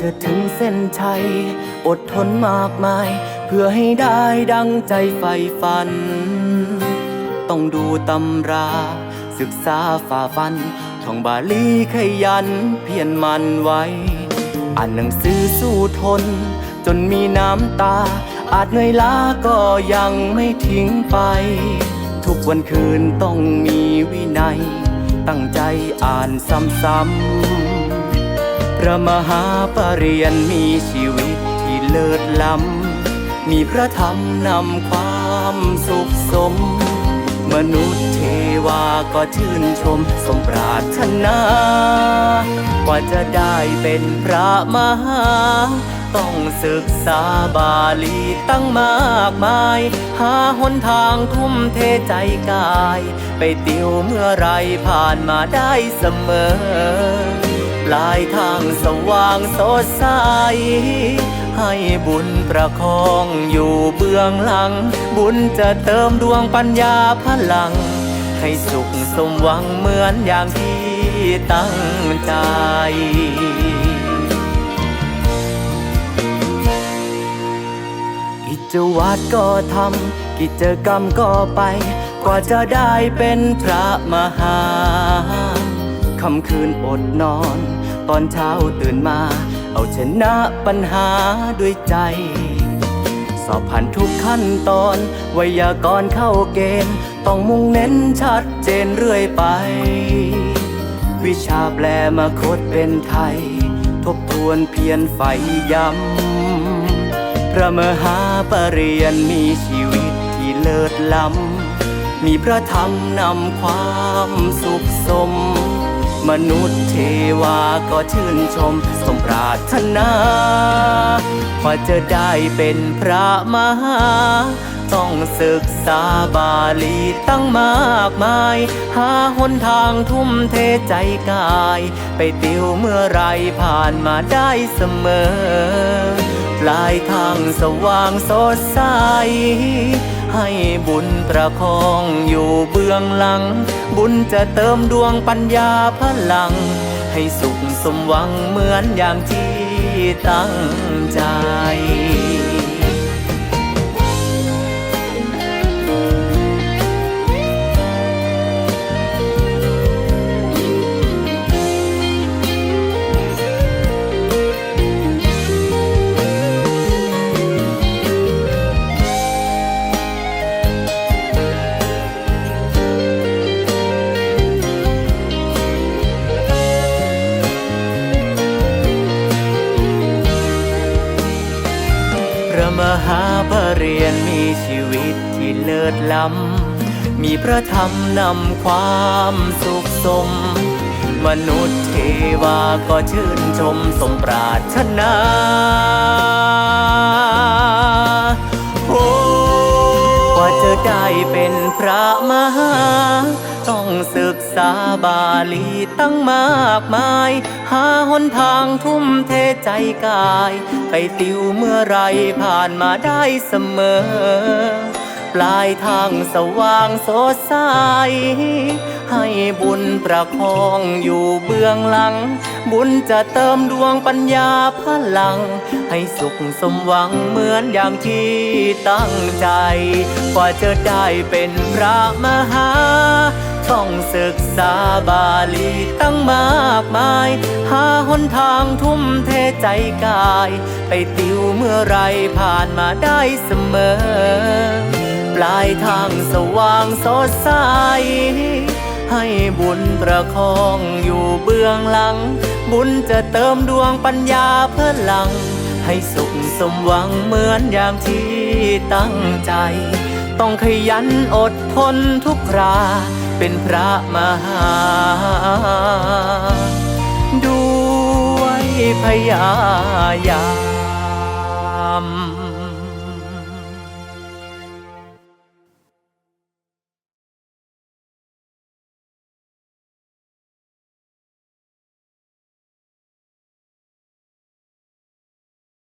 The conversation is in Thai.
จะถึงเส้นชัย อดทนมากมาย เพื่อให้ได้ดังใจใฝ่ฝัน ต้องดูตำรา ศึกษาฝ่าฟัน ท่องบาลีขยันเพียรมันไว้ อ่านหนังสือสู้ทน จนมีน้ำตา อาจเหนื่อยล้าก็ยังไม่ทิ้งไป ทุกวันคืนต้องมีวินัย ตั้งใจอ่านซ้ำๆ พระมหาปรริญญามีชีวิตที่เลิศล้ำ มีพระธรรมนำความสุขสม มนุษย์เทวาก็ชื่นชมสมปรารถนา กว่าจะได้เป็นพระมหา ต้องศึกษาบาลีตั้งมากมาย หาหนทางทุ่มเทใจกาย ไปติวเมื่อไรผ่านมาได้เสมอ ลายทางสว่างสดใส ให้บุญประคองอยู่เบื้องหลัง บุญจะเติมดวงปัญญาพลัง ให้สุขสมหวังเหมือนอย่างที่ตั้งใจกิจวัตรก็ทำกิจกรรมก็ไป กว่าจะได้เป็นพระมหา ค่ำคืนอดนอน ตอนเช้าตื่นมา เอาชนะปัญหาด้วยใจ สอบผ่านทุกขั้นตอนไวยากรเข้าเกณฑ์ ต้องมุ่งเน้นชัดเจนเรื่อยไป วิชาแปลมาโคดเป็นไทย ทบทวนเพียรไฟย้ำพระมหาปรริญญามีชีวิตที่เลิศล้ำมีพระธรรมนำความสุขสม มนุษย์เทวาก็ชื่นชมสมปรารถนาว่าจะได้เป็นพระมหา ต้องศึกษาบาลีตั้งมากมาย หาหนทางทุ่มเทใจกาย ไปติวเมื่อไรผ่านมาได้เสมอ ปลายทางสว่างสดใส ให้บุญประคองอยู่เบื้องหลัง บุญจะเติมดวงปัญญาพลัง ให้สุขสมหวังเหมือนอย่างที่ตั้งใจ เปรริญญามีชีวิตที่เลิศล้ำ มีพระธรรมนำความสุขสม มนุษย์เทวาก็ชื่นชมสมปรารถนาโอ้ว่าจะได้เป็นพระมหา ต้องศึกษาบาลีตั้งมากมาย หาหนทางทุ่มเทใจกาย ไปติวเมื่อไรผ่านมาได้เสมอ ปลายทางสว่างสดใส ให้บุญประคองอยู่เบื้องหลัง บุญจะเติมดวงปัญญาพลัง ให้สุขสมหวังเหมือนอย่างที่ตั้งใจ กว่าจะได้เป็นพระมหา ต้องศึกษาบาลีตั้งมากมาย หาหนทางทุ่มเทใจกาย ไปติวเมื่อไรผ่านมาได้เสมอ ปลายทางสว่างสดใส ให้บุญประคองอยู่เบื้องหลัง บุญจะเติมดวงปัญญาเพื่อหลัง ให้สุขสมหวังเหมือนอย่างที่ตั้งใจ ต้องขยันอดทนทุกครา เป็นพระมหา ด้วยพยายา